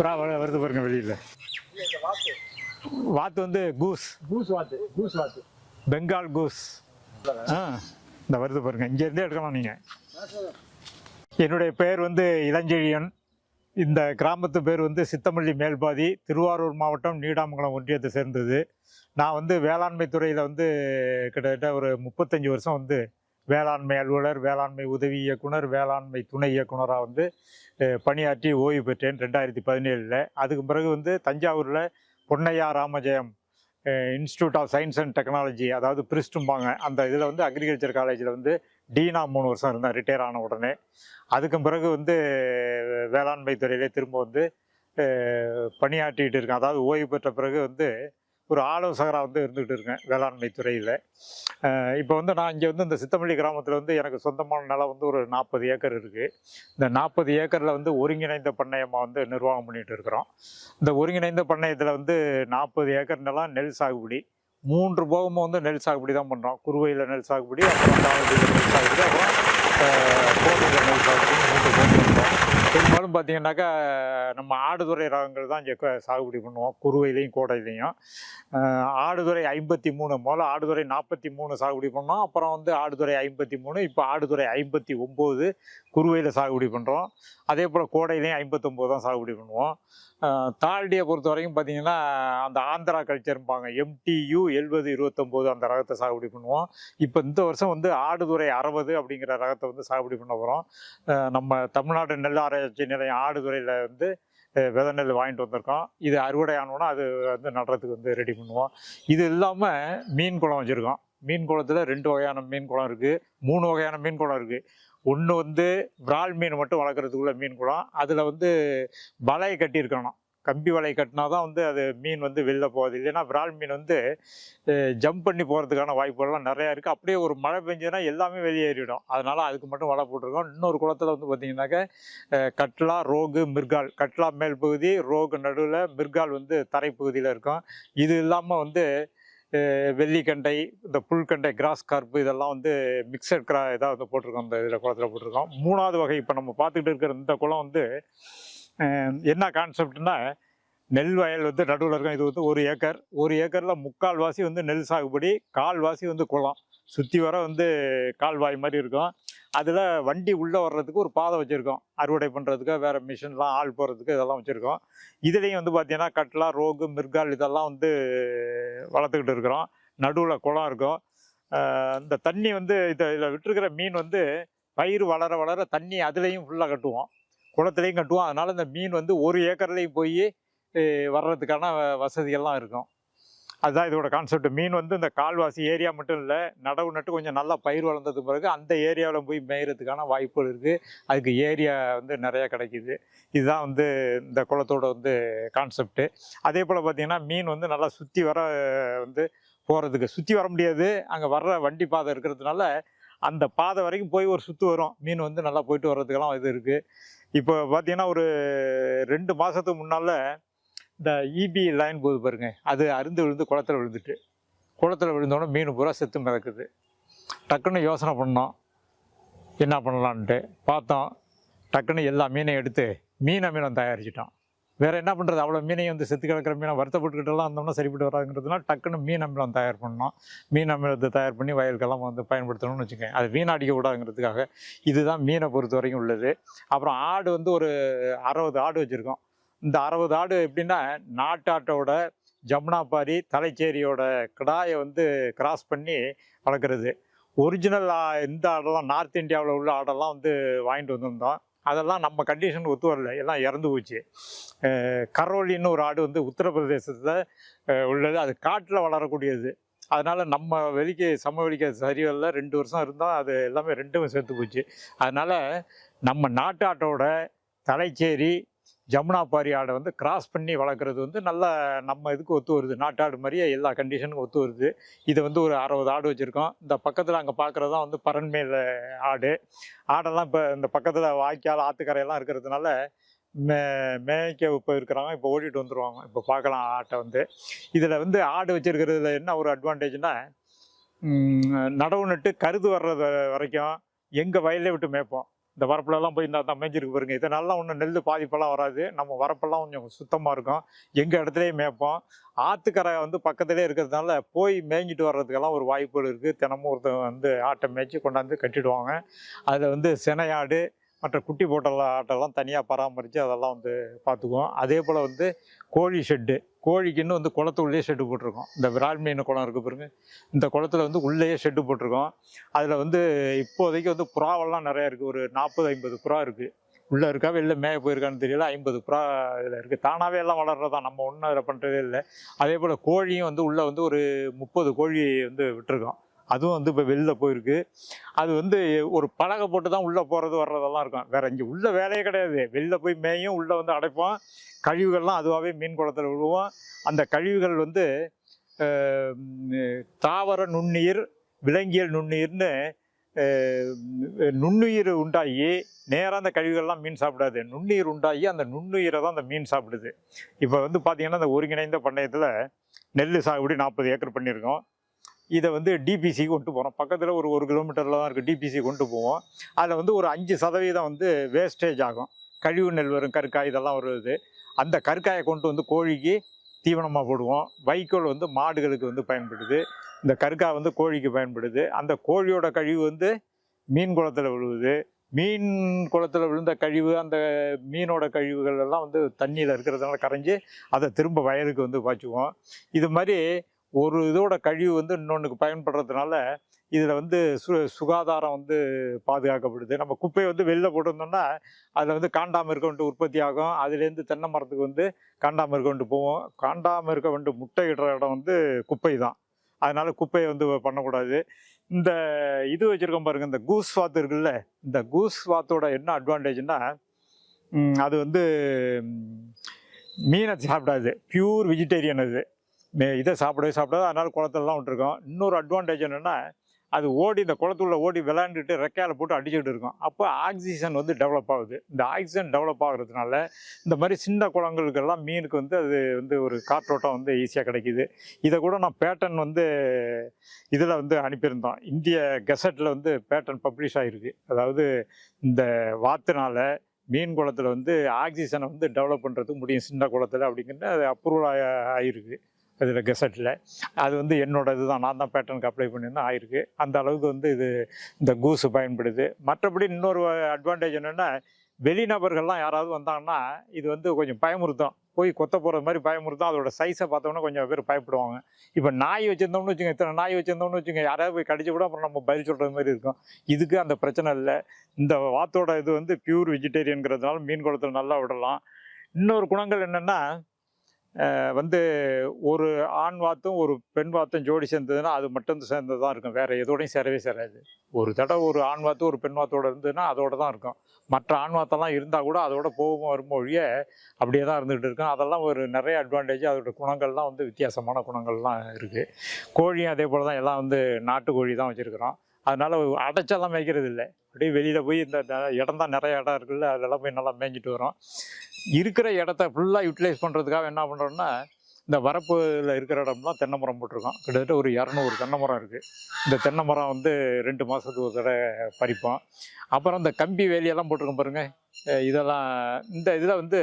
புறா வருது பாருங்க வெளியில். வாத்து வந்து கூஸ். கூஸ் வாத்து கூஸ் வாத்து. பெங்கால் கூஸ். ஆ இந்த வருது பாருங்க. இங்கேருந்தே எடுக்கலாம் நீங்கள் என்னுடைய பெயர் வந்து இளஞ்செழியன். இந்த கிராமத்து பேர் வந்து சித்தமல்லி மேல்பாதி திருவாரூர் மாவட்டம் நீடாமங்கலம் ஒன்றியத்தை சேர்ந்தது. நான் வந்து வேளாண்மை துறையில் வந்து கிட்டத்தட்ட ஒரு முப்பத்தஞ்சு வருஷம் வந்து வேளாண்மை அலுவலர் வேளாண்மை உதவி இயக்குனர் வேளாண்மை துணை இயக்குனராக வந்து பணியாற்றி ஓய்வு பெற்றேன் ரெண்டாயிரத்தி பதினேழில். அதுக்கு பிறகு வந்து தஞ்சாவூரில் Ponnaiyah Ramajayam institute of science and technology அதாவது பிரிஸ்டும்பாங்க. அந்த இதில் வந்து அக்ரிகல்ச்சர் காலேஜில் வந்து டீனா மூணு வருஷம் இருந்தேன் ரிட்டையர் ஆன உடனே. அதுக்கு பிறகு வந்து வேளாண்மை துறையிலே திரும்ப வந்து பணியாற்றிக்கிட்டு இருக்கேன். அதாவது ஓய்வு பெற்ற பிறகு வந்து ஒரு ஆலோசகராக வந்து இருந்துகிட்டு இருக்கேன் வேளாண்மை துறையில். இப்போ வந்து நான் இங்கே வந்து இந்த சித்தமல்லி கிராமத்தில் வந்து எனக்கு சொந்தமான நிலம் வந்து ஒரு நாற்பது ஏக்கர் இருக்குது இந்த நாற்பது ஏக்கரில் வந்து ஒருங்கிணைந்த பண்ணையமாக வந்து நிர்வாகம் பண்ணிகிட்டு இருக்கிறோம். இந்த ஒருங்கிணைந்த பண்ணையத்தில் வந்து நாற்பது ஏக்கர் நிலம் நெல் சாகுபடி. மூன்று போகமும் வந்து நெல் சாகுபடி தான் பண்ணுறோம் குறுவையில் நெல் சாகுபடி அப்புறம் நெல் சாகுபடி அப்புறம் நெல் சாகுபடி மூன்று போகம் பண்ணுறோம் பெரும்பாலும் பார்த்தீங்கன்னாக்கா நம்ம ஆடுதுறை ரகங்கள் தான் இங்கே சாகுபடி பண்ணுவோம். குறுவையிலையும் கோடையிலையும். ஆடுதுறை ஐம்பத்தி மூணு. முதல்ல ஆடுதுறை நாற்பத்தி மூணு சாகுபடி பண்ணோம். அப்புறம் வந்து ஆடுதுறை ஐம்பத்தி மூணு இப்போ ஆடுதுறை ஐம்பத்தி ஒம்பது குறுவையில் சாகுபடி பண்ணுறோம் அதே போல் கோடையிலையும் ஐம்பத்தொம்போது தான் சாகுபடி பண்ணுவோம். தாழ்டியை பொறுத்த வரைக்கும் பார்த்தீங்கன்னா அந்த ஆந்திரா கல்ச்சர்ம்பாங்க. எம்டியு எழுபது இருபத்தொம்போது அந்த ரகத்தை சாகுபடி பண்ணுவோம். இப்போ இந்த வருஷம் வந்து ஆடுதுறை அறுபது அப்படிங்கிற ரகத்தை வந்து சாகுபடி பண்ண போகிறோம் நம்ம தமிழ்நாடு நெல் ஆராய்ச்சி நிலையம் ஆடுதுறையில் வந்து அஹ் விதை நெல் வாங்கிட்டு வந்திருக்கோம். இது அறுவடை ஆனோன்னா அது வந்து நடுறதுக்கு வந்து ரெடி பண்ணுவோம். இது இல்லாமல் மீன் குளம் வச்சுருக்கோம். மீன் குளத்தில் ரெண்டு வகையான மீன் குளம் இருக்குது மூணு வகையான மீன் குளம் இருக்குது ஒன்று வந்து விரால் மீன் மட்டும் வளர்க்குறதுக்குள்ள மீன் குளம். அதில் வந்து வலையை கட்டியிருக்கணும். கம்பி வலை கட்டினா தான் வந்து அது மீன் வந்து வெளில போகுது. இல்லைன்னா விரால் மீன் வந்து ஜம்ப் பண்ணி போகிறதுக்கான வாய்ப்புகள்லாம் நிறையா இருக்குது அப்படியே ஒரு மழை பெஞ்சதுன்னா எல்லாமே வெளியேறிடும் அதனால் அதுக்கு மட்டும் வலை போட்டிருக்கோம். இன்னொரு குளத்தில் வந்து பார்த்திங்கனாக்கா கட்லா ரோகு மிர்கால். கட்லா மேல் பகுதி ரோகு நடுவில் மிர்கால் வந்து தரைப்பகுதியில் இருக்கும். இது இல்லாமல் வந்து வெள்ளிக்கண்டை இந்த புல்கண்டை கிராஸ் கார்ப்பு இதெல்லாம் வந்து மிக்சட் கிரா இதாக வந்து போட்டிருக்கோம். இந்த இதில் குளத்தில் போட்டிருக்கோம். மூணாவது வகை இப்போ நம்ம பார்த்துக்கிட்டு இருக்கிற இந்த குளம் வந்து என்ன கான்செப்ட்னா நெல் வயல் வந்து நடுவில் இருக்கும். இது வந்து ஒரு ஏக்கர். ஒரு ஏக்கரில் முக்கால் வாசி வந்து நெல் சாகுபடி கால்வாசி வந்து குளம். சுற்றி வர வந்து கால்வாய் மாதிரி இருக்கும். அதில் வண்டி உள்ளே வர்றதுக்கு ஒரு பாதை வச்சுருக்கோம். அறுவடை பண்ணுறதுக்கு வேறு மிஷின்லாம் ஆள் போகிறதுக்கு இதெல்லாம் வச்சுருக்கோம். இதுலேயும் வந்து பார்த்திங்கன்னா கட்லா ரோகு மிர்கால் இதெல்லாம் வந்து வளர்த்துக்கிட்டு இருக்கிறோம். நடுவில் குளம் இருக்கும். இந்த தண்ணி வந்து இதை இதில் விட்டுருக்கிற மீன் வந்து பயிர் வளர வளர தண்ணி அதுலேயும் ஃபுல்லாக கட்டுவோம். குளத்துலேயும் கட்டுவோம். அதனால் இந்த மீன் வந்து ஒரு ஏக்கர்லேயும் போய் வர்றதுக்கான வ- வசதிகள்லாம் இருக்கும். அதுதான் இதோட கான்செப்ட் மீன் வந்து இந்த கால்வாசி ஏரியா மட்டும் இல்லை நடவு நட்டு கொஞ்சம் நல்லா பயிர் வளர்ந்ததுக்கு பிறகு அந்த ஏரியாவில் போய் மேயறதுக்கான வாய்ப்புகள் இருக்குது அதுக்கு ஏரியா வந்து நிறையா கிடைக்கிது. இதுதான் வந்து இந்த குளத்தோட வந்து கான்செப்ட்டு அதே போல் பார்த்திங்கன்னா மீன் வந்து நல்லா சுற்றி வர வந்து போகிறதுக்கு சுற்றி வர முடியாது. அங்கே வர்ற வண்டி பாதை இருக்கிறதுனால அந்த பாதை வரைக்கும் போய் ஒரு சுற்று வரும். மீன் வந்து நல்லா போயிட்டு வர்றதுக்கெல்லாம் இது இருக்குது இப்போ பார்த்தீங்கன்னா ஒரு ரெண்டு மாதத்துக்கு முன்னால் இந்த இபி லைன் போகுது பாருங்க. அது அருந்து விழுந்து குளத்துல விழுந்துட்டு. குளத்துல விழுந்தோடனே மீன் பூரா செத்து மிதக்குது. டக்குன்னு யோசனை பண்ணோம். என்ன பண்ணலான்ட்டு. பார்த்தோம். டக்குன்னு எல்லா மீனையும் எடுத்து மீன மீனம் தயாரிச்சிட்டோம். வேறு என்ன பண்ணுறது அவ்வளோ மீனையும் வந்து செத்து கிடக்கிற மீனை வருத்தப்பட்டுக்கிட்டெல்லாம் இருந்தோம்னா சரிப்பட்டு வராங்கிறதுனால டக்குன்னு மீன் அமிலம் தயார் பண்ணோம். மீன் அமிலத்தை தயார் பண்ணி வயலுக்கெல்லாம் வந்து பயன்படுத்தணும்னு வச்சுக்கோங்க. அது வீணடிக்க கூடாதுங்கிறதுக்காக இதுதான் மீனை பொறுத்த வரைக்கும் உள்ளது. அப்புறம் ஆடு வந்து ஒரு அறுபது ஆடு வச்சுருக்கோம். இந்த அறுபது ஆடு எப்படின்னா நாட்டாட்டோட ஜமுனாபாரி தலைச்சேரியோட கிடாயை வந்து கிராஸ் பண்ணி வளர்க்குறது. ஒரிஜினல் இந்த ஆடெல்லாம் நார்த் இந்தியாவில் உள்ள ஆடெல்லாம் வந்து வாங்கிட்டு வந்திருந்தோம். அதெல்லாம் நம்ம கண்டிஷன் ஒத்து வரல. எல்லாம் இறந்து போச்சு. கரோலின்னு ஒரு ஆடு வந்து உத்தரப்பிரதேசத்தில் உள்ளது. அது காட்டில் வளரக்கூடியது. அதனால் நம்ம வெளிக்கு சமவெளிக்கு சரிவல்ல ரெண்டு வருஷம் இருந்தால் அது எல்லாமே ரெண்டும் சேர்த்து போச்சு. அதனால் நம்ம நாட்டு ஆட்டோட ஜமுனா பாரி ஆடை வந்து கிராஸ் பண்ணி வளர்க்குறது வந்து நல்ல நம்ம இதுக்கு ஒத்து வருது. நாட்டாடு மாதிரியே எல்லா கண்டிஷனுக்கும் ஒத்து வருது. இது வந்து ஒரு அறுபது ஆடு வச்சுருக்கோம். இந்த பக்கத்தில் அங்கே பார்க்குறது தான் வந்து பரண்மேல் ஆடு. ஆடெல்லாம் இப்போ இந்த பக்கத்தில் வாய்க்கால் ஆற்றுக்கரையெல்லாம் இருக்கிறதுனால மே மேய்க்க இப்போ இருக்கிறாங்க இப்போ ஓடிட்டு வந்துடுவாங்க இப்போ பார்க்கலாம் ஆட்டை வந்து. இதில் வந்து ஆடு வச்சுருக்கிறதுல என்ன ஒரு அட்வான்டேஜ்னால் நடவு நட்டு கருது வர்றது வரைக்கும் எங்கள் வயலே விட்டு மேய்ப்போம். இந்த வரப்புலலாம் போய் இந்த தான் மேய்ஞ்சிருக்கு பாருங்க. இதனாலலாம் ஒன்றும் நெல் பாதிப்பெல்லாம் வராது. நம்ம வரப்பெல்லாம் கொஞ்சம் சுத்தமாக இருக்கும். எங்கள் இடத்துலையே மேய்ப்போம். ஆற்றுக்கரை வந்து பக்கத்துலேயே இருக்கிறதுனால போய் மேய்ஞ்சிட்டு வர்றதுக்கெல்லாம் ஒரு வாய்ப்புகள் இருக்குது தினமும் ஒருத்தன் வந்து ஆட்டை மேய்ச்சி கொண்டாந்து கட்டிடுவாங்க. அதில் வந்து சினையாடு மற்ற குட்டி போட்டல ஆட்டெல்லாம் தனியாக பராமரித்து அதெல்லாம் வந்து பார்த்துக்குவோம் அதே போல் வந்து கோழி ஷெட்டு கோழிக்குன்னு வந்து குளத்துக்குள்ளேயே ஷெட்டு போட்டிருக்கோம். இந்த விரால் மீன் குளம் இருக்குது பாருங்க. இந்த குளத்துல வந்து உள்ளேயே ஷெட்டு போட்டிருக்கோம். அதில் வந்து இப்போதைக்கு வந்து புறாவெல்லாம் நிறையா இருக்குது ஒரு நாற்பது ஐம்பது புறா இருக்குது உள்ளே இருக்கா வெளில மேய போயிருக்கான்னு தெரியல. ஐம்பது புறா இதில் இருக்குது தானாகவே எல்லாம் வளர்றதா நம்ம ஒன்றும் அதில் பண்ணுறதே இல்லை. அதே போல் கோழியும் வந்து உள்ளே வந்து ஒரு முப்பது கோழி வந்து விட்டுருக்கோம். அதுவும் வந்து இப்போ வெளில போயிருக்கு. அது வந்து ஒரு பலகை போட்டு தான் உள்ளே போகிறது வர்றதெல்லாம் இருக்கும். வேறு இங்கே உள்ள வேலையே கிடையாது. வெளில போய் மேயும் உள்ளே வந்து அடைப்போம். கழிவுகள்லாம் அதுவாகவே மீன் குளத்தில் விழுவோம். அந்த கழிவுகள் வந்து தாவர நுண்ணுயிர் விலங்கியல் நுண்ணுயிர்னு நுண்ணுயிர் உண்டாகி நேராக அந்த கழிவுகள்லாம் மீன் சாப்பிடாது. நுண்ணுயிர் உண்டாகி அந்த நுண்ணுயிரை தான் அந்த மீன் சாப்பிடுது. இப்போ வந்து பார்த்திங்கன்னா அந்த ஒருங்கிணைந்த பண்ணையத்தில் நெல் சாகுபடி நாற்பது ஏக்கர் பண்ணியிருக்கோம். இதை வந்து டிபிசி கொண்டு போகிறோம் பக்கத்தில் ஒரு ஒரு கிலோமீட்டரில் தான் இருக்குது டிபிசி கொண்டு போவோம். அதில் வந்து ஒரு அஞ்சு சதவீதம் வந்து வேஸ்டேஜ் ஆகும். கழிவு நெல் வரும் கற்காய் இதெல்லாம் வருது அந்த கற்காயை கொண்டு வந்து கோழிக்கு தீவனமாக போடுவோம். வைக்கோல் வந்து மாடுகளுக்கு வந்து பயன்படுது. இந்த கற்காய் வந்து கோழிக்கு பயன்படுது. அந்த கோழியோட கழிவு வந்து மீன் குளத்தில் விழுவுது. மீன் குளத்தில் விழுந்த கழிவு அந்த மீனோட கழிவுகள் எல்லாம் வந்து தண்ணியில் இருக்கிறதுனால கரைஞ்சி அதை திரும்ப வயலுக்கு வந்து பாய்ச்சுவோம். இது மாதிரி ஒரு இதோட கழிவு வந்து இன்னொன்றுக்கு பயன்படுறதுனால இதில் வந்து சு சுகாதாரம் வந்து பாதுகாக்கப்படுது. நம்ம குப்பையை வந்து வெளில போட்டிருந்தோம்னா அதில் வந்து காண்டாமிருக்க வந்து உற்பத்தி ஆகும். அதுலேருந்து தென்னை மரத்துக்கு வந்து காண்டாமிருக்க இருக்க போவோம் காண்டாமிருக்க இருக்க முட்டையிடுற இடம் வந்து குப்பை தான். அதனால் குப்பையை வந்து பண்ணக்கூடாது. இந்த இது வச்சுருக்கோம் பாருங்கள் இந்த கூஸ் வாத்து இருக்குல்ல இந்த கூஸ் வாத்தோட என்ன அட்வான்டேஜ்னால் அது வந்து மீனை சாப்பிடாது. பியூர் வெஜிடேரியன் அது. மே- இதை சாப்பிடவே சாப்பிடாது அதனால் குளத்துலலாம் விட்டுருக்கோம். இன்னொரு அட்வான்டேஜ் என்னென்னா அது ஓடி இந்த குளத்துள்ள ஓடி விளையாண்டுட்டு ரெக்கையால் போட்டு அடிச்சுட்டு இருக்கும். அப்போ ஆக்சிஜன் வந்து டெவலப் ஆகுது. இந்த ஆக்சிஜன் டெவலப் ஆகுறதுனால இந்த மாதிரி சின்ன குளங்களுக்கெல்லாம் மீனுக்கு வந்து அது வந்து ஒரு காற்றோட்டம் வந்து ஈஸியாக கிடைக்கிது. இதை கூட நான் பேட்டன் வந்து இதில் வந்து அனுப்பியிருந்தோம். இந்திய கெசட்டில் வந்து பேட்டன் பப்ளிஷ் ஆகிருக்கு. அதாவது இந்த வாத்துனால் மீன் குளத்தில் வந்து ஆக்சிஜனை வந்து டெவலப் பண்ணுறதுக்கு முடியும். சின்ன குளத்தில் அப்படிங்கிறது அது அப்ரூவல் ஆகிருக்கு. அதில் கெசட்டில் அது வந்து என்னோட இதுதான். நான் தான் பேட்டர்னுக்கு அப்ளை பண்ணியிருந்தேன். ஆயிருக்கு. அந்த அளவுக்கு வந்து இது இந்த கூசு பயன்படுது. மற்றபடி இன்னொரு அட்வான்டேஜ் என்னென்னா வெளிநபர்கள்லாம் யாராவது வந்தாங்கன்னா இது வந்து கொஞ்சம் பயமுறுத்தும். போய் கொத்த போகிறது மாதிரி பயமுறுத்தும். அதோட சைஸை பார்த்தோம்னா கொஞ்சம் பேர் பயப்படுவாங்க. இப்போ நாய் வச்சுருந்தோம்னு வச்சுங்க இத்தனை நாய் வச்சுருந்தோம்னு வச்சுங்க யாராவது போய் கடிச்சு கூட அப்புறம் நம்ம பதில் சொல்கிறது மாதிரி இருக்கும். இதுக்கு அந்த பிரச்சனை இல்லை. இந்த வாத்தோட இது வந்து பியூர் வெஜிடேரியன்கிறதுனால மீன் குளத்தில் நல்லா விடலாம். இன்னொரு குணங்கள் என்னென்னா வந்து ஒரு ஆண் வாத்தும் ஒரு பெண் வாத்தும் ஜோடி சேர்ந்ததுன்னா அது மட்டும் சேர்ந்தது தான் இருக்கும். வேறு எதோடையும் சேரவே சேராது. ஒரு தடவை ஒரு ஆண் வாத்து ஒரு பெண் வாத்தோட இருந்ததுன்னா அதோட தான் இருக்கும். மற்ற ஆண் வாத்தெல்லாம் இருந்தால் கூட அதோட போகும் வரும்பொழிய அப்படியே தான் இருந்துகிட்டு இருக்கும். அதெல்லாம் ஒரு நிறைய அட்வான்டேஜ் அதோட குணங்கள்லாம் வந்து வித்தியாசமான குணங்கள்லாம் இருக்குது கோழியும் அதே போல் தான் எல்லாம் வந்து நாட்டு கோழி தான் வச்சுருக்குறோம். அதனால் அடைச்செல்லாம் மேய்க்கிறது இல்லை அப்படியே வெளியில் போய் இந்த இடம் தான் நிறைய இடம் இருக்குல்ல அதெல்லாம் போய் நல்லா மேய்ஞ்சிட்டு வரோம். இருக்கிற இடத்த ஃபுல்லாக யூட்டிலைஸ் பண்ணுறதுக்காக என்ன பண்ணுறோன்னா இந்த வரப்புல இருக்கிற இடம்லாம் தென்னை மரம் போட்டிருக்கோம். கிட்டத்தட்ட ஒரு இரநூறு தென்னை மரம் இருக்குது இந்த தென்னை மரம் வந்து ரெண்டு மாதத்துக்கு ஒரு தடவை பறிப்போம். அப்புறம் இந்த கம்பி வேலியெல்லாம் போட்டிருக்கோம் பாருங்கள் இதெல்லாம் இந்த இதில் வந்து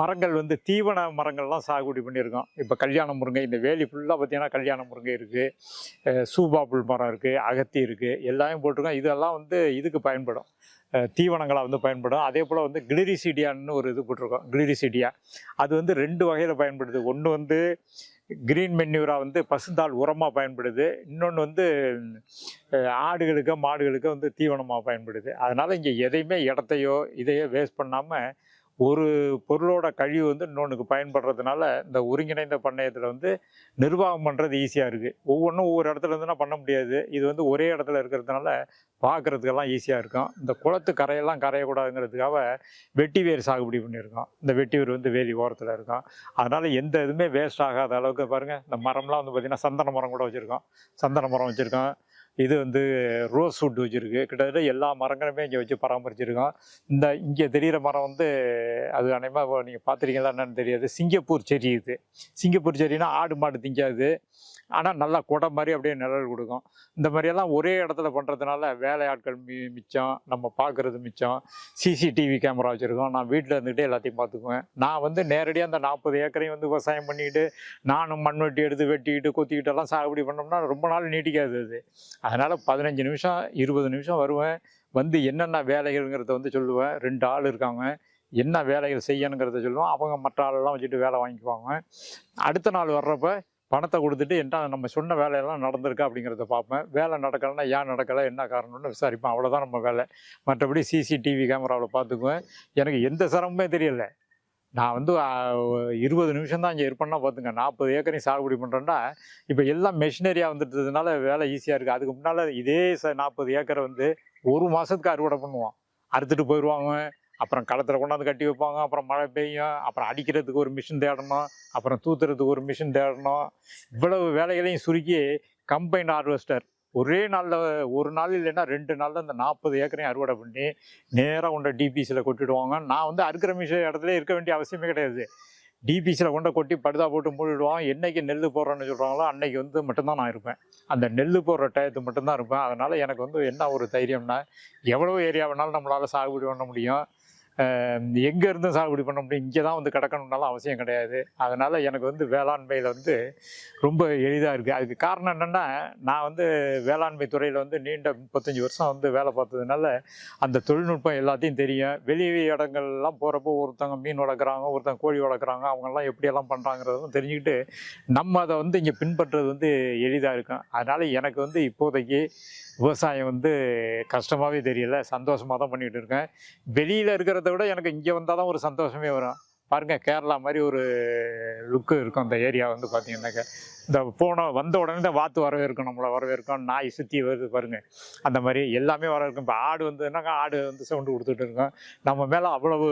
மரங்கள் வந்து தீவன மரங்கள்லாம் சாகுபடி பண்ணியிருக்கோம். இப்போ கல்யாண முருங்கை இந்த வேலி ஃபுல்லாக பார்த்திங்கன்னா கல்யாண முருங்கை இருக்குது சூபாப்புள் மரம் இருக்குது அகத்தி இருக்குது எல்லாமே போட்டிருக்கோம். இதெல்லாம் வந்து இதுக்கு பயன்படும். தீவனங்களாக வந்து பயன்படும். அதே போல் வந்து கிளிரிசிடியான்னு ஒரு இது போட்டிருக்கோம் கிளிரிசிடியா. அது வந்து ரெண்டு வகையில் பயன்படுது. ஒன்று வந்து கிரீன் மென்யூராக வந்து பசுந்தாள் உரமாக பயன்படுது. இன்னொன்று வந்து ஆடுகளுக்கு மாடுகளுக்கு வந்து தீவனமாக பயன்படுது. அதனால் இங்கே எதையுமே இடத்தையோ இதையோ வேஸ்ட் பண்ணாமல் ஒரு பொருளோட கழிவு வந்து இன்னொன்றுக்கு பயன்படுறதுனால இந்த ஒருங்கிணைந்த பண்ணையத்தில் வந்து நிர்வாகம் பண்ணுறது ஈஸியாக இருக்குது ஒவ்வொன்றும் ஒவ்வொரு இடத்துல இருந்துன்னா பண்ண முடியாது. இது வந்து ஒரே இடத்துல இருக்கிறதுனால பார்க்குறதுக்கெல்லாம் ஈஸியாக இருக்கும். இந்த குளத்து கரையெல்லாம் கரையக்கூடாதுங்கிறதுக்காக வெட்டி வேர் சாகுபடி பண்ணியிருக்கோம். இந்த வெட்டி வேர் வந்து வேலி ஓரத்தில் இருக்கும். அதனால் எந்த இதுவுமே வேஸ்ட் ஆகாத அளவுக்கு பாருங்கள் இந்த மரம்லாம் வந்து பார்த்திங்கன்னா சந்தன மரம் கூட வச்சுருக்கோம். சந்தன மரம் வச்சுருக்கோம். இது வந்து ரோஸ் வுட் வச்சுருக்கு. கிட்டத்தட்ட எல்லா மரங்களுமே இங்கே வச்சு பராமரிச்சிருக்கோம் இந்த இங்கே தெரிகிற மரம் வந்து அது அநேகமாக நீங்கள் பார்த்துருக்கீங்களா என்னன்னு தெரியாது. சிங்கப்பூர் செடி இது. சிங்கப்பூர் செடினா ஆடு மாடு திங்காது ஆனால் நல்லா குடை மாதிரி அப்படியே நிழல் கொடுக்கும். இந்த மாதிரியெல்லாம் ஒரே இடத்துல பண்ணுறதுனால வேலையாட்கள் மி மிச்சம் நம்ம பார்க்குறது மிச்சம். சிசிடிவி கேமரா வச்சுருக்கோம். நான் வீட்டில் இருந்துகிட்டே எல்லாத்தையும் பார்த்துக்குவேன். நான் வந்து நேரடியாக அந்த நாற்பது ஏக்கரையும் வந்து விவசாயம் பண்ணிக்கிட்டு நானும் மண் வெட்டி எடுத்து வெட்டிக்கிட்டு கொத்திக்கிட்டு எல்லாம் சாகுபடி பண்ணோம்னா ரொம்ப நாள் நீட்டிக்காது அது. அதனால் பதினஞ்சு நிமிஷம் இருபது நிமிஷம் வருவேன். வந்து என்னென்ன வேலைகள்ங்கிறத வந்து சொல்லுவேன். ரெண்டு ஆள் இருக்காங்க. என்ன வேலைகள் செய்யணுங்கிறத சொல்லுவோம் அவங்க மற்ற ஆளெல்லாம் வச்சுட்டு வேலை வாங்கிக்குவாங்க. அடுத்த நாள் வர்றப்ப பணத்தை கொடுத்துட்டு என்ன நம்ம சொன்ன வேலையெல்லாம் நடந்திருக்கா அப்படிங்கிறத பார்ப்பேன். வேலை நடக்கலைன்னா ஏன் நடக்கலை? என்ன காரணம்னு விசாரிப்பேன். அவ்வளோதான் நம்ம வேலை. மற்றபடி சிசிடிவி கேமராவில் பார்த்துக்குவேன். எனக்கு எந்த சிரமமே தெரியலை. நான் வந்து இருபது நிமிஷம் தான் இங்கே இருப்பேன்னா பார்த்துங்க நாற்பது ஏக்கரையும் சாகுபடி பண்ணுறேன்னா இப்போ எல்லாம் மெஷினரியாக வந்துட்டதுனால வேலை ஈஸியாக இருக்குது அதுக்கு முன்னால் இதே ச நாற்பது ஏக்கரை வந்து ஒரு மாதத்துக்கு அறுவடை பண்ணுவோம் அறுத்துட்டு போயிடுவாங்க அப்புறம் களத்தில் கொண்டாந்து கட்டி வைப்பாங்க அப்புறம் மழை பெய்யும் அப்புறம் அடிக்கிறதுக்கு ஒரு மிஷின் தேடணும் அப்புறம் தூத்துறதுக்கு ஒரு மிஷின் தேடணும். இவ்வளவு வேலைகளையும் சுருக்கி கம்பைன் ஹார்வெஸ்டர் ஒரே நாளில் ஒரு நாள் இல்லைன்னா ரெண்டு நாளில் இந்த நாற்பது ஏக்கரையும் அறுவடை பண்ணி நேராக கொண்ட டிபிசியில் கொட்டிடுவாங்க. நான் வந்து அறுக்கிற மிஷின் இடத்துல இருக்க வேண்டிய அவசியமே கிடையாது. டிபிசியில் கொண்ட கொட்டி படுதா போட்டு மூடிடுவான். என்றைக்கு நெல் போடுறேன்னு சொல்கிறாங்களோ அன்னைக்கு வந்து மட்டும்தான் நான் இருப்பேன். அந்த நெல் போடுற டயத்து மட்டும்தான் இருப்பேன். அதனால் எனக்கு வந்து என்ன ஒரு தைரியம்னா எவ்வளோ ஏரியா வேணாலும் நம்மளால் சாகுபடி பண்ண முடியும். எங்கே இருந்தும் சாகுபடி பண்ண முடியும். இங்கே தான் வந்து கிடக்கணும்னாலும் அவசியம் கிடையாது. அதனால் எனக்கு வந்து வேளாண்மையில் வந்து ரொம்ப எளிதாக இருக்குது அதுக்கு காரணம் என்னென்னா நான் வந்து வேளாண்மை துறையில் வந்து நீண்ட முப்பத்தஞ்சு வருஷம் வந்து வேலை பார்த்ததுனால அந்த தொழில்நுட்பம் எல்லாத்தையும் தெரியும். வெளி இடங்கள்லாம் போகிறப்போ ஒருத்தவங்க மீன் வளர்க்குறாங்க ஒருத்தவங்க கோழி வளர்க்குறாங்க அவங்கெல்லாம் எப்படியெல்லாம் பண்ணுறாங்கிறதும் தெரிஞ்சுக்கிட்டு நம்ம அதை வந்து இங்கே பின்பற்றுறது வந்து எளிதாக இருக்கும். அதனால் எனக்கு வந்து இப்போதைக்கு விவசாயம் வந்து கஷ்டமாகவே தெரியல. சந்தோஷமாக தான் பண்ணிகிட்டு இருக்கேன். வெளியில் இருக்கிறத விட எனக்கு இங்கே வந்தால் தான் ஒரு சந்தோஷமே வரும். பாருங்கள் கேரளா மாதிரி ஒரு லுக்கு இருக்கும் அந்த ஏரியா வந்து பார்த்தீங்கன்னாக்க இந்த போன வந்த உடனே இந்த வாத்து வரவேற்கும் நம்மளை வரவேற்கும் நாய் சுற்றி வருது பாருங்கள் அந்த மாதிரி எல்லாமே வரவேற்கும். இப்போ ஆடு வந்ததுனாக்கா ஆடு வந்து சவுண்டு கொடுத்துட்டு இருக்கோம். நம்ம மேலே அவ்வளவு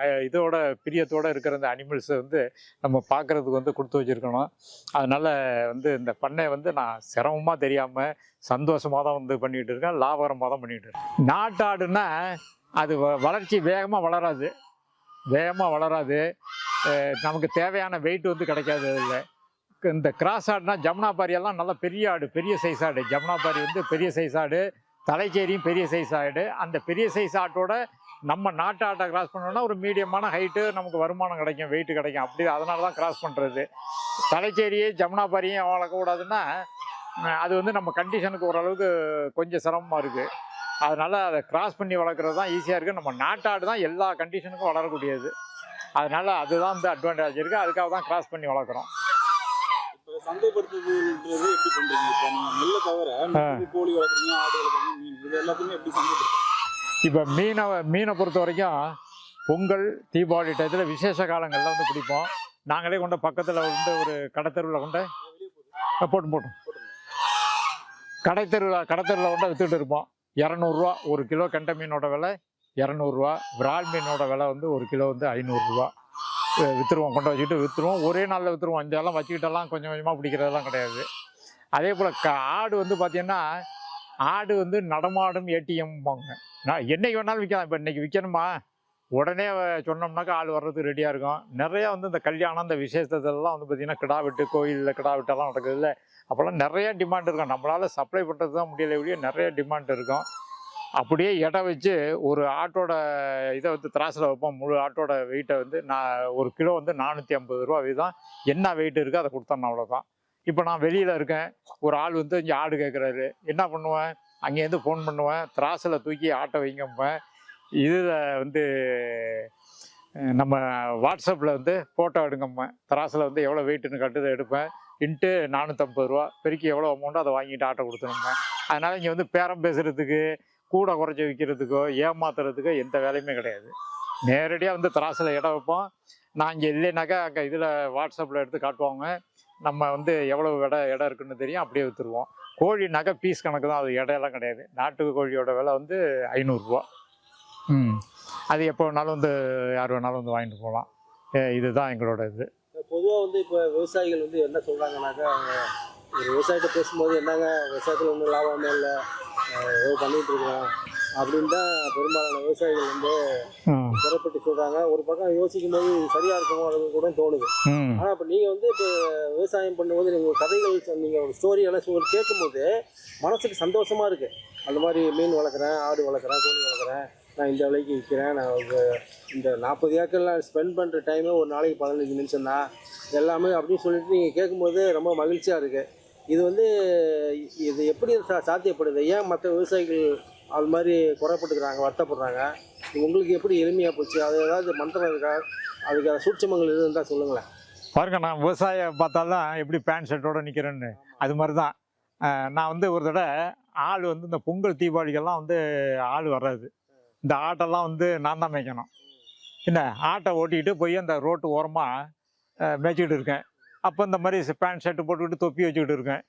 இதோட பிரியத்தோடு இருக்கிற இந்த அனிமல்ஸை வந்து நம்ம பார்க்குறதுக்கு வந்து கொடுத்து வச்சுருக்கணும். அதனால் வந்து இந்த பண்ணை வந்து நான் சிரமமாக தெரியாமல் சந்தோஷமாக தான் வந்து பண்ணிகிட்டு இருக்கேன். லாபகரமாக தான் பண்ணிகிட்டு இருக்கேன். நாட்டாடுன்னா அது வ- வளர்ச்சி வேகமாக வளராது. வேகமாக வளராது. நமக்கு தேவையான வெயிட் வந்து கிடைக்காது அதில். இந்த கிராஸ் ஆடுனா ஜமுனாபாரி எல்லாம் நல்ல பெரிய ஆடு பெரிய சைஸ் ஆடு. ஜமுனாபாரி வந்து பெரிய சைஸ் ஆடு தலைச்சேரியும் பெரிய சைஸ் ஆடு. அந்த பெரிய சைஸ் ஆட்டோட நம்ம நாட்டு ஆட்டை கிராஸ் பண்ணோம்னா ஒரு மீடியமான ஹைட்டு நமக்கு வருமானம் கிடைக்கும் வெயிட்டு கிடைக்கும். அப்படி அதனால தான் கிராஸ் பண்ணுறது தலைச்சேரியே ஜமுனாபாரியும் வளர்க்கக்கூடாதுன்னா அது வந்து நம்ம கண்டிஷனுக்கு ஓரளவுக்கு கொஞ்சம் சிரமமாக இருக்குது அதனால் அதை கிராஸ் பண்ணி வளர்க்குறது தான் ஈஸியாக இருக்குது நம்ம நாட்டாடு தான் எல்லா கண்டிஷனுக்கும் வளரக்கூடியது. அதனால் அதுதான் வந்து அட்வான்டேஜ் இருக்குது அதுக்காக தான் கிராஸ் பண்ணி வளர்க்குறோம். இப்போ சந்தைப்படுத்துறதுன்றது எப்படி பண்றீங்க? இப்போ நீங்க நெல்லை தவிர மத்தது கோழி வளர்க்குறீங்க ஆடு வளர்க்குறீங்க மீன். இது எல்லாத்தையுமே எப்படி சந்தைப்படுத்துறீங்க? இப்போ மீனை மீனை பொறுத்த வரைக்கும் பொங்கல் தீபாவளி டயத்தில் விசேஷ காலங்களில் வந்து பிடிப்போம். நாங்களே கொண்டு பக்கத்தில் வந்து ஒரு கடைத்தெருவில் கொண்டு போட்டு போட்டோம் கடைத்தெருவில் கடைத்தெருவில் கொண்டு வித்துட்டு இருப்போம். இரநூறுவா ஒரு கிலோ கெண்டை மீனோட விலை இரநூறுவா விரால் மீனோட விலை வந்து ஒரு கிலோ வந்து ஐநூறுரூவா. விற்றுருவோம் கொண்டு வச்சுக்கிட்டு விற்றுருவோம் ஒரே நாளில் விற்றுருவோம் இந்த வச்சுக்கிட்டெல்லாம் கொஞ்சம் கொஞ்சமாக பிடிக்கிறதெல்லாம் கிடையாது. அதே போல் க ஆடு வந்து பார்த்திங்கன்னா ஆடு வந்து நடமாடும் ஏடிஎம்பாங்க. நான் என்றைக்கு வேணாலும் விற்கலாம் இப்போ இன்றைக்கி விற்கணுமா உடனே சொன்னோம்னாக்கா ஆள் வர்றதுக்கு ரெடியாக இருக்கும். நிறையா வந்து இந்த கல்யாணம் இந்த விசேஷத்தெல்லாம் வந்து பார்த்திங்கன்னா கிடா வெட்டு கோயிலில் கிடா வெட்டெல்லாம் நடக்குதுல்ல. அப்போல்லாம் நிறைய டிமாண்ட் இருக்கும். நம்மளால் சப்ளை பண்ணுறது தான் முடியல இப்படியே நிறைய டிமாண்ட் இருக்கும். அப்படியே இடம் வச்சு ஒரு ஆட்டோட இதை வந்து திராசில் வைப்போம். முழு ஆட்டோட வெயிட்டை வந்து நான் ஒரு கிலோ வந்து நானூற்றி ஐம்பது ரூபா வீதம். என்ன வெயிட் இருக்கோ அதை கொடுத்தோம் அவ்வளோதான் இப்போ நான் வெளியில் இருக்கேன். ஒரு ஆள் வந்து இங்கே ஆடு கேட்குறாரு என்ன பண்ணுவேன்? அங்கேருந்து ஃபோன் பண்ணுவேன். திராசில் தூக்கி ஆட்டை வைங்கப்பேன் இதில் வந்து நம்ம வாட்ஸ்அப்பில் வந்து ஃபோட்டோ எடுங்கம்மா. திராசில் வந்து எவ்வளோ வெயிட்டுன்னு கட்டுதை எடுப்பேன். இன்ட்டு நானூற்றம்பது ரூபா. பெருக்கி எவ்வளோ அமௌண்ட்டோ அதை வாங்கிட்டு ஆட்டோ கொடுத்துருப்பேன் அதனால் இங்கே வந்து பேரம் பேசுகிறதுக்கு கூட குறைச்சி விற்கிறதுக்கோ ஏமாத்துறதுக்கோ எந்த வேலையுமே கிடையாது. நேரடியாக வந்து திராசில் இடம் வைப்போம். நான் இங்கே இல்லைனாக்கா அங்கே இதில் வாட்ஸ்அப்பில் எடுத்து காட்டுவாங்க. நம்ம வந்து எவ்வளோ இடம் இடம் இருக்குன்னு தெரியும் அப்படியே விற்றுருவோம் கோழினாக்கா பீஸ் கணக்கு தான். அது இடையெல்லாம் கிடையாது. நாட்டு கோழியோட விலை வந்து ஐநூறுரூவா அது எப்போ வேணாலும் வந்து யார் வேணாலும் வந்து வாங்கிட்டு போகலாம். இதுதான் எங்களோட இது. பொதுவாக வந்து இப்போ விவசாயிகள் வந்து என்ன சொல்கிறாங்கனாக்கா ஒரு விவசாயிட்ட பேசும்போது என்னங்க விவசாயத்தில் ஒன்றும் லாபமே இல்லை ஏதோ பண்ணிட்டு இருக்கிறோம் அப்படின்னு தான் பெரும்பாலான விவசாயிகள் வந்து புறப்பட்டு சொல்கிறாங்க ஒரு பக்கம் யோசிக்கும் போது சரியாக இருக்குமோ அப்படின்னு கூட தோணுது. ஆனால் இப்போ நீங்கள் வந்து இப்போ விவசாயம் பண்ணும்போது நீங்கள் கதைகள் நீங்கள் ஒரு ஸ்டோரி எல்லாம் சொல்லி கேட்கும்போது மனசுக்கு சந்தோஷமா இருக்குது அந்த மாதிரி மீன் வளர்க்குறேன் ஆடு வளர்க்குறேன் கோழி வளர்க்குறேன். நான் இந்த விலைக்கு விற்கிறேன் நான் இந்த நாற்பது ஏக்கர்லாம் ஸ்பெண்ட் பண்ணுற டைமே ஒரு நாளைக்கு பதினஞ்சு நிமிஷம் தான். எல்லாமே அப்படின்னு சொல்லிட்டு நீங்கள் கேட்கும்போது ரொம்ப மகிழ்ச்சியாக இருக்குது இது வந்து இது எப்படி சா- சாத்தியப்படுது? ஏன் மற்ற விவசாயிகள் அது மாதிரி குறைப்பட்டுக்கிறாங்க வருத்தப்படுறாங்க? இது உங்களுக்கு எப்படி எளிமையாக போச்சு? அது ஏதாவது மந்திரம் இருக்கா? அதுக்கு சூட்சமங்கள் எதுவும் இருந்தால் சொல்லுங்களேன். பாருங்க நான் விவசாயம் பார்த்தால்தான் எப்படி பேண்ட் ஷர்ட்டோடு நிற்கிறேன்னு அது மாதிரி தான் நான் வந்து ஒரு தடவை ஆள் வந்து இந்த பொங்கல் தீபாவளிக்கெல்லாம் வந்து ஆள் வராது இந்த ஆட்டெல்லாம் வந்து நான் தான் மேய்க்கணும். என்ன ஆட்டை ஓட்டிக்கிட்டு போய் அந்த ரோட்டு ஓரமாக மேய்ச்சிக்கிட்டு இருக்கேன். அப்போ இந்த மாதிரி பேண்ட் ஷர்ட்டு போட்டுக்கிட்டு தொப்பி வச்சுக்கிட்டு இருக்கேன்.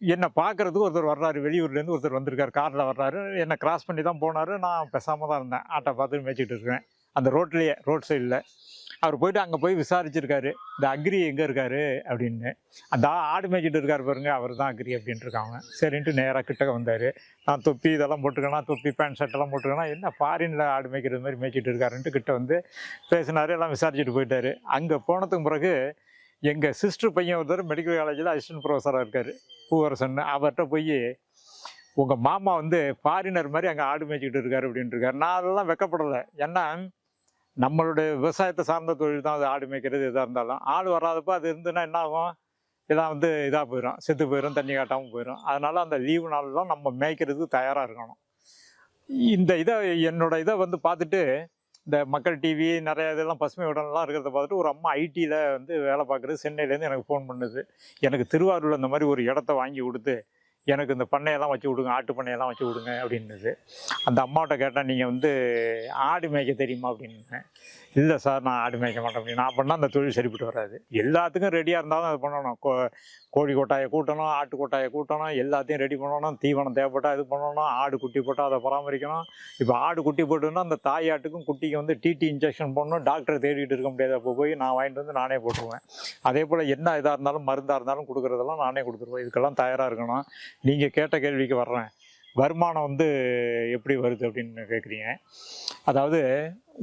என்னை பார்க்கறதுக்கு ஒருத்தர் வர்றாரு வெளியூர்லேருந்து ஒருத்தர் வந்திருக்காரு காரில் வர்றாரு. என்னை கிராஸ் பண்ணி தான் போனார். நான் பேசாமல் தான் இருந்தேன். ஆட்டை பார்த்து மேய்ச்சிக்கிட்டு இருக்கேன். அந்த ரோட்லேயே ரோட் சைடில் அவர் போயிட்டு அங்கே போய் விசாரிச்சிருக்காரு இந்த அக்ரி எங்கே இருக்காரு? அப்படின்னு. அந்த ஆடு மேய்ச்சிட்டு இருக்காரு பாருங்க அவர் தான் அக்ரி அப்படின்ட்டு இருக்காங்க சரின்ட்டு நேராக கிட்டக்க வந்தார். நான் தொப்பி இதெல்லாம் போட்டுக்கணும் தொப்பி பேண்ட் ஷர்ட் எல்லாம் போட்டுக்கணும் என்ன ஃபாரினில் ஆடு மேய்க்கிறது மாதிரி மேய்ச்சிட்டு இருக்காருன்ட்டு கிட்ட வந்து பேசினார் எல்லாம் விசாரிச்சுட்டு போயிட்டாரு. அங்கே போனதுக்கு பிறகு எங்கள் சிஸ்டர் பையன் ஒருத்தர் மெடிக்கல் காலேஜில் அசிஸ்டன்ட் ப்ரொஃபஸராக இருக்கார் பூவரசன். அவர்கிட்ட போய் உங்கள் மாமா வந்து ஃபாரினர் மாதிரி அங்கே ஆடு மேய்ச்சிக்கிட்டு இருக்காரு அப்படின்ட்டு இருக்காரு. நான் அதெல்லாம் வெக்கப்படலை. ஏன்னா நம்மளுடைய விவசாயத்தை சார்ந்த தொழில் தான் அது ஆடு மேய்க்கிறது எதாக இருந்தாலும். ஆடு வராதப்போ அது இருந்துன்னா என்ன ஆகும்? இதெல்லாம் வந்து இதாக போயிடும் செத்து போயிடும் தண்ணி காட்டாமல் போயிடும் அதனால் அந்த லீவு நாள்லாம் நம்ம மேய்க்கிறதுக்கு தயாராக இருக்கணும். இந்த இதை என்னோட இதை வந்து பார்த்துட்டு இந்த மக்கள் டிவி நிறைய இதெல்லாம் பசுமை உடனெல்லாம் இருக்கிறத பார்த்துட்டு ஒரு அம்மா ஐடியில் வந்து வேலை பார்க்குறது சென்னையிலேருந்து எனக்கு ஃபோன் பண்ணுது. எனக்கு திருவாரூரில் இந்த மாதிரி ஒரு இடத்த வாங்கி கொடுத்து எனக்கு இந்த பண்ணையெல்லாம் வச்சு விடுங்க ஆட்டு பண்ணையெல்லாம் வச்சு விடுங்க அப்படின்னுது. அந்த அம்மாட்ட கேட்டால் நீங்கள் வந்து ஆடு மேய்க்க தெரியுமா? அப்படின்னு இல்லை சார் நான் ஆடு மேய்க்க மாட்டேன். அப்படின்னு நான் பண்ணால் அந்த தொழில் சரிப்பட்டு வராது. எல்லாத்துக்கும் ரெடியாக இருந்தாலும் அது பண்ணணும். கோ கோழி கொட்டாயை கூட்டணும் ஆட்டு கொட்டாயை கூட்டணும் எல்லாத்தையும் ரெடி பண்ணணும். தீவனம் தேவைப்பட்டால் இது பண்ணணும் ஆடு குட்டி போட்டால் அதை பராமரிக்கணும். இப்போ ஆடு குட்டி போட்டுன்னா அந்த தாய் ஆட்டுக்கும் குட்டிக்கு வந்து டிடி இன்ஜெக்ஷன் போடணும். டாக்டர் தேடிட்டு இருக்க முடியாது. அப்போ போய் நான் வாங்கிட்டு வந்து நானே போட்டுருவேன். அதே போல் என்ன இதாக இருந்தாலும் மருந்தாக இருந்தாலும் கொடுக்குறதெல்லாம் நானே கொடுத்துருவேன். இதுக்கெல்லாம் தயாராக இருக்கணும். நீங்கள் கேட்ட கேள்விக்கு வர்றேன். வருமானம் வந்து எப்படி வருது அப்படின்னு கேட்குறீங்க அதாவது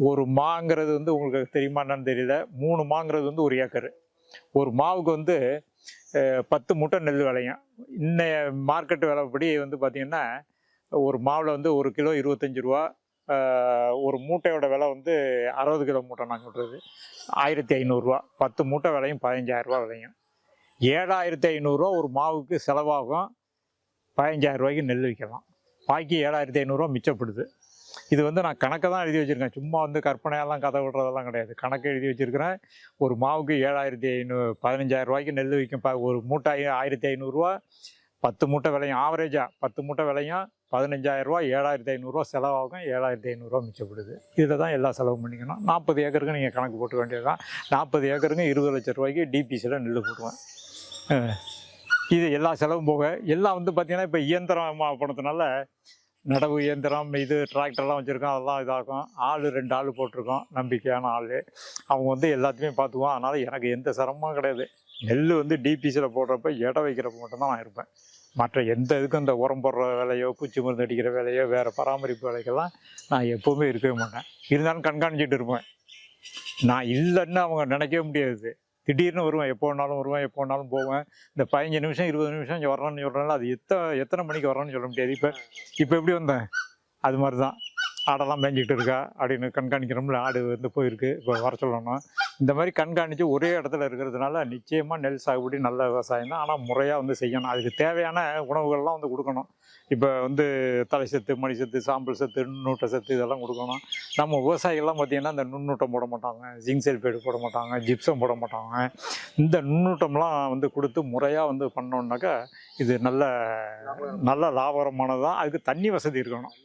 ஒரு மாங்கிறது வந்து உங்களுக்கு தெரியுமா என்னன்னு தெரியல. மூணு மாங்கிறது வந்து ஒரு ஏக்கர். ஒரு மாவுக்கு வந்து பத்து மூட்டை நெல் விளையும். இன்னைய மார்க்கெட் விலைப்படி வந்து பார்த்திங்கன்னா ஒரு மாவில் வந்து ஒரு கிலோ இருபத்தஞ்சி ரூபா ஒரு மூட்டையோட விலை வந்து அறுபது கிலோ மூட்டை நாங்கள் விட்றது ஆயிரத்தி ஐநூறுரூவா பத்து மூட்டை விலையும் பதினஞ்சாயிரரூபா விலையும். ஏழாயிரத்தி ஐநூறுரூவா ஒரு மாவுக்கு செலவாகும். பதினஞ்சாயிரம் ரூபாய்க்கு நெல் விற்கலாம். பாக்கி ஏழாயிரத்தி ஐநூறுரூவா மிச்சப்படுது. இது வந்து நான் கணக்கை தான் எழுதி வச்சுருக்கேன். சும்மா வந்து கற்பனையெல்லாம் கதை விடுறதெல்லாம் கிடையாது. கணக்கு எழுதி வச்சுருக்கிறேன். ஒரு மாவுக்கு ஏழாயிரத்தி ஐநூறு பதினஞ்சாயிரம் ரூபாய்க்கு நெல் விற்கும். ஒரு மூட்டை ஆயிரத்தி ஐநூறுரூவா பத்து மூட்டை விலையும் ஆவரேஜாக பத்து மூட்டை விலையும் பதினஞ்சாயிரரூவா ஏழாயிரத்தி ஐநூறுரூவா செலவாகும். ஏழாயிரத்தி ஐநூறுரூவா மிச்சப்படுது. இதில் தான் எல்லா செலவும் பண்ணிக்கணும். நாற்பது ஏக்கருக்கு நீங்கள் கணக்கு போட்டு வேண்டியது தான் நாற்பது ஏக்கருங்க இருபது லட்ச ரூபாய்க்கு டிபிசியில் நெல் போடுவேன். இது எல்லா செலவும் போக எல்லாம் வந்து பார்த்தீங்கன்னா இப்போ இயந்திரம் போனதுனால நடவு இயந்திரம் இது டிராக்டர்லாம் வச்சுருக்கோம் அதெல்லாம் இதாகும். ஆள் ரெண்டு ஆள் போட்டிருக்கோம் நம்பிக்கையான ஆள். அவங்க வந்து எல்லாத்தையுமே பார்த்துக்குவோம் அதனால் எனக்கு எந்த சிரமமும் கிடையாது. நெல் வந்து டிபிசியில் போடுறப்ப எடை வைக்கிறப்ப மட்டும்தான் நான் இருப்பேன். மற்ற எந்த இதுக்கும் இந்த உரம் போடுற வேலையோ பூச்சி மருந்து அடிக்கிற வேலையோ வேறு பராமரிப்பு வேலைக்கெல்லாம் நான் எப்போவுமே இருக்கவே மாட்டேன். இருந்தாலும் கண்காணிச்சிட்டு இருப்பேன். நான் இல்லைன்னு அவங்க நினைக்கவே முடியாது. திடீர்னு வருவேன் எப்போ வேணாலும் வருவேன் எப்போ வேணாலும் போவேன். இந்த பதினஞ்சு நிமிஷம் இருபது நிமிஷம் இங்கே வரணும்னு சொல்கிறேன்ல அது எத்தனை எத்தனை மணிக்கு வரணும்னு சொல்ல முடியாது. இப்போ இப்போ எப்படி வந்தேன்? அது மாதிரி தான் ஆடெல்லாம் மேய்ஞ்சிக்கிட்டு இருக்கா அப்படின்னு கண்காணிக்கிறோம்ல ஆடு வந்து போயிருக்கு. இப்போ வர சொல்லணும் இந்த மாதிரி கண்காணித்து ஒரே இடத்துல இருக்கிறதுனால நிச்சயமாக நெல் சாகுபடி நல்ல விவசாயம் தான். ஆனால் முறையாக வந்து செய்யணும். அதுக்கு தேவையான உணவுகள்லாம் வந்து கொடுக்கணும். இப்போ வந்து தலை சத்து மணி சத்து சாம்பல் சத்து நுண்ணூட்ட சத்து இதெல்லாம் கொடுக்கணும். நம்ம விவசாயிகள்லாம் பார்த்திங்கன்னா இந்த நுண்ணூட்டம் போட மாட்டாங்க. ஜிங்க் சல்ஃபேட் போட மாட்டாங்க. ஜிப்சம் போட மாட்டாங்க. இந்த நுண்ணூட்டம்லாம் வந்து கொடுத்து முறையாக வந்து பண்ணோன்னாக்கா இது நல்ல நல்ல லாபகரமானதுதான். அதுக்கு தண்ணி வசதி இருக்கணும்.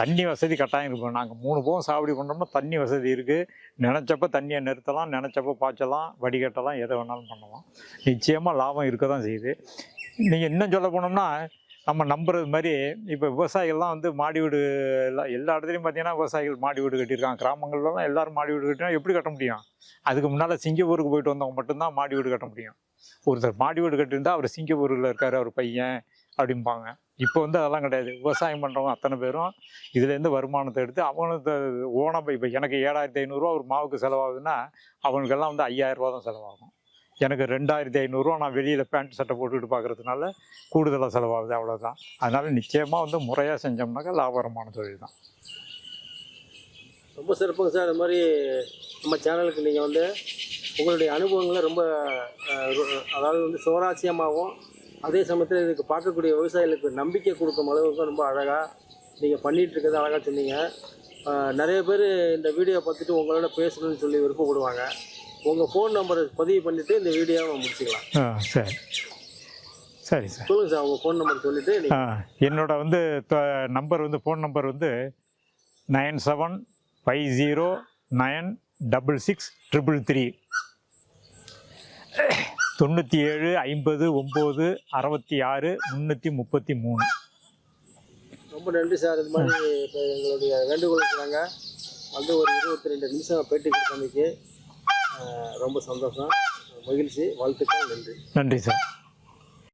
தண்ணி வசதி கட்டாயம் இருக்கணும் நாங்கள் மூணு போகம் சாவடி பண்ணோம்னா தண்ணி வசதி இருக்குது நினச்சப்ப தண்ணியை நிறுத்தலாம். நினச்சப்போ பாய்ச்சலாம் வடிகட்டலாம் எதை வேணாலும் பண்ணலாம். நிச்சயமாக லாபம் இருக்க தான் செய்யுது. நீங்கள் இன்னும் சொல்ல போனோம்னா நம்ம நம்புறது மாதிரி இப்போ விவசாயிகள்லாம் வந்து மாடி வீடு எல்லாம் எல்லா இடத்துலையும் பார்த்தீங்கன்னா விவசாயிகள் மாடி வீடு கட்டியிருக்காங்க. கிராமங்கள்லாம் எல்லோரும் மாடி வீடு கட்டினா எப்படி கட்ட முடியும்? அதுக்கு முன்னால் சிங்கப்பூருக்கு போயிட்டு வந்தவங்க மட்டும்தான் மாடி வீடு கட்ட முடியும். ஒருத்தர் மாடி வீடு கட்டியிருந்தால் அவர் சிங்கப்பூரில் இருக்கார் அவர் பையன் அப்படிம்பாங்க. இப்போ வந்து அதெல்லாம் கிடையாது. விவசாயம் பண்ணுறவங்க அத்தனை பேரும் இதுலேருந்து வருமானத்தை எடுத்து அவனுக்கு ஓனம் இப்போ எனக்கு ஏழாயிரத்தி ஐநூறுரூவா ஒரு மாவுக்கு செலவாகுதுன்னா அவனுக்கெல்லாம் வந்து ஐயாயிரம் தான் செலவாகும். எனக்கு ரெண்டாயிரத்தி ஐநூறுரூவா நான் வெளியில் பேண்ட் சட்டை போட்டுக்கிட்டு பார்க்குறதுனால கூடுதலாக செலவாகுது அவ்வளோதான் அதனால் நிச்சயமாக வந்து முறையாக செஞ்சோம்னாக்கா லாபகரமான தொழில் தான். ரொம்ப சிறப்புங்க சார். அது மாதிரி நம்ம சேனலுக்கு நீங்கள் வந்து உங்களுடைய அனுபவங்களை ரொம்ப அதாவது வந்து சுவராசியமாகவும் அதே சமயத்தில் இதுக்கு பார்க்கக்கூடிய விவசாயிகளுக்கு நம்பிக்கை கொடுக்கும் அளவுக்கு ரொம்ப அழகாக நீங்கள் பண்ணிகிட்டு இருக்கிறது அழகாக சொன்னீங்க. நிறைய பேர் இந்த வீடியோ பார்த்துட்டு உங்களோட பேசணும்னு சொல்லி விருப்பப்படுவாங்க. உங்கள் ஃபோன் நம்பரை பதிவு பண்ணிவிட்டு இந்த வீடியோவை முடிச்சுக்கலாம். சரி. சரி சார். சொல்லுங்கள் சார் உங்கள் ஃபோன் நம்பர் சொல்லிவிட்டு என்னோட வந்து நம்பர் வந்து ஃபோன் நம்பர் வந்து nine seven five zero nine double six triple three. தொண்ணூற்றி ஏழு ஐம்பது ஒம்பது அறுபத்தி ஆறு முந்நூற்றி முப்பத்தி மூணு. ரொம்ப நன்றி சார். இது மாதிரி இப்போ எங்களுடைய வேண்டுகோள் இருக்கிறாங்க வந்து ஒரு இருபத்தி ரெண்டு நிமிஷம் பேட்டி கொடுத்தமைக்கு ரொம்ப சந்தோஷம் மகிழ்ச்சி வாழ்த்துக்கள் நன்றி. நன்றி சார்.